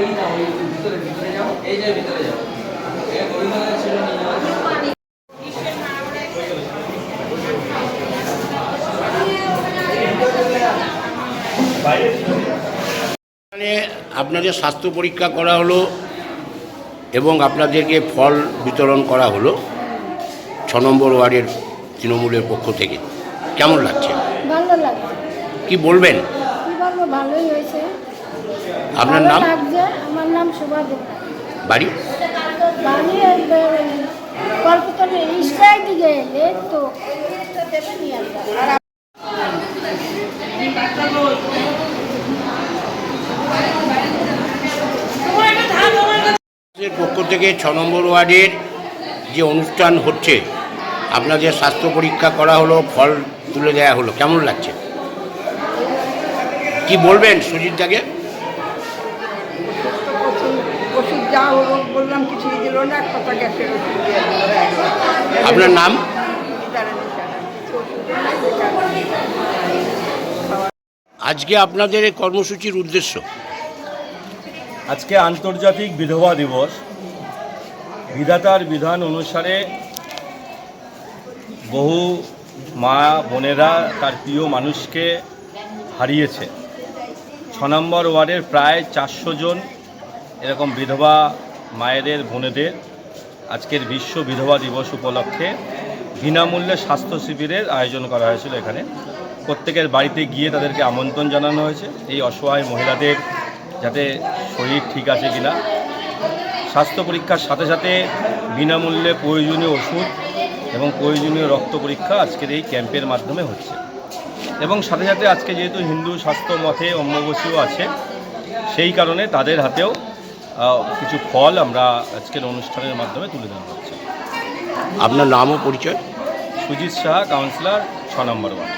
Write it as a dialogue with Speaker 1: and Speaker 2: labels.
Speaker 1: এই না ওই ভিতরে ভিতরে যাও। এই যে ভিতরে যাও। এই গোবিন্দগঞ্জ ছিল নিয়ে যাও
Speaker 2: এখানে আপনাদের স্বাস্থ্য পরীক্ষা করা হলো এবং আপনাদেরকে ফল বিতরণ করা হলো ছ নম্বর ওয়ার্ডের তৃণমূলের পক্ষ থেকে। কেমন লাগছে?
Speaker 3: ভালো লাগছে।
Speaker 2: কি বলবেন?
Speaker 3: কি বলব ভালোই হয়েছে।
Speaker 2: আপনার নাম?
Speaker 3: আমার নাম শোভা
Speaker 2: বাড়ি?
Speaker 3: দিকে এলে তো।
Speaker 2: পক্ষ থেকে ছ নম্বর ওয়ার্ডের যে অনুষ্ঠান হচ্ছে আপনাদের স্বাস্থ্য পরীক্ষা করা হলো ফল তুলে দেওয়া হলো কেমন লাগছে? কি বলবেন সুজিত দাকে
Speaker 4: ওষুধ যা হলো বললাম কিছুই দিল না কথা গ্যাসের ওষুধ দিয়ে দিল।
Speaker 2: আপনার নাম
Speaker 4: সীতারানী সাহা।
Speaker 2: আজকে আপনাদের এই কর্মসূচির উদ্দেশ্য
Speaker 5: আজকে আন্তর্জাতিক বিধবা দিবস বিধাতার বিধান অনুসারে বহু মা বোনেরা তার প্রিয় মানুষকে হারিয়েছে ছ নম্বর ওয়ার্ডের প্রায় চারশো জন এরকম বিধবা মায়েদের, বোনেদের আজকের বিশ্ব বিধবা দিবস উপলক্ষে বিনামূল্যে স্বাস্থ্য শিবিরের আয়োজন করা হয়েছিল এখানে। প্রত্যেকের বাড়িতে গিয়ে তাদেরকে আমন্ত্রণ জানানো হয়েছে। এই অসহায় মহিলাদের যাতে শরীর ঠিক আছে কিনা। স্বাস্থ্য পরীক্ষার সাথে সাথে বিনামূল্যে প্রয়োজনীয় ওষুধ এবং প্রয়োজনীয় রক্ত পরীক্ষা আজকের এই ক্যাম্পের মাধ্যমে হচ্ছে। এবং সাথে সাথে আজকে যেহেতু হিন্দু স্বাস্থ্য মতে অম্ববশীও আছে, সেই কারণে তাদের হাতেও কিছু ফল আমরা আজকের অনুষ্ঠানের মাধ্যমে তুলে ধরা হচ্ছে
Speaker 2: আপনার নাম ও পরিচয়?
Speaker 5: সুজিত শাহ কাউন্সিলর ছ নম্বর ওয়ার্ড।